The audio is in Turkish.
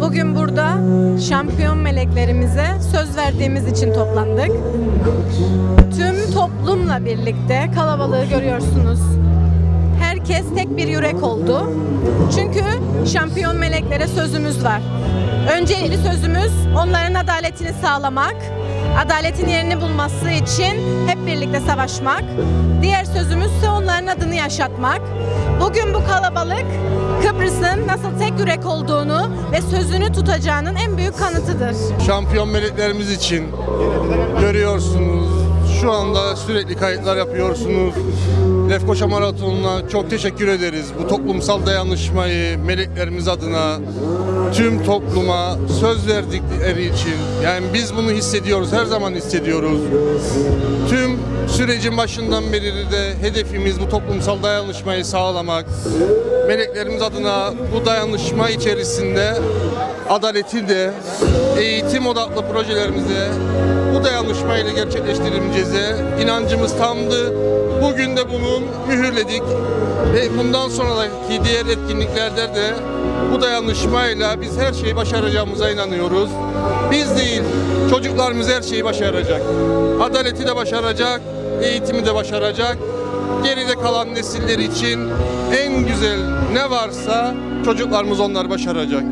Bugün burada şampiyon meleklerimize söz verdiğimiz için toplandık. Tüm toplumla birlikte kalabalığı görüyorsunuz. Herkes tek bir yürek oldu. Çünkü şampiyon meleklere sözümüz var. Öncelikli sözümüz onların adaletini sağlamak, adaletin yerini bulması için hep birlikte savaşmak. Diğer sözümüz ise onların adını yaşatmak. Bugün bu kalabalık Kıbrıs'ın nasıl tek yürek olduğunu ve sözünü tutacağının en büyük kanıtıdır. Şampiyon meleklerimiz için görüyorsunuz. Şu anda sürekli kayıtlar yapıyorsunuz. Lefkoşa Maratonu'na çok teşekkür ederiz. Bu toplumsal dayanışmayı meleklerimiz adına tüm topluma söz verdikleri için. Yani biz bunu hissediyoruz, her zaman hissediyoruz. Tüm sürecin başından beri de hedefimiz bu toplumsal dayanışmayı sağlamak. Meleklerimiz adına bu dayanışma içerisinde adaleti de eğitim odaklı projelerimizi bu dayanışmayla gerçekleştireceğize inancımız tamdı. Bugün de bunu mühürledik ve bundan sonraki diğer etkinliklerde de bu dayanışmayla biz her şeyi başaracağımıza inanıyoruz. Biz değil, çocuklarımız her şeyi başaracak. Adaleti de başaracak, eğitimi de başaracak. Geride kalan nesiller için en güzel ne varsa çocuklarımız onlar başaracak.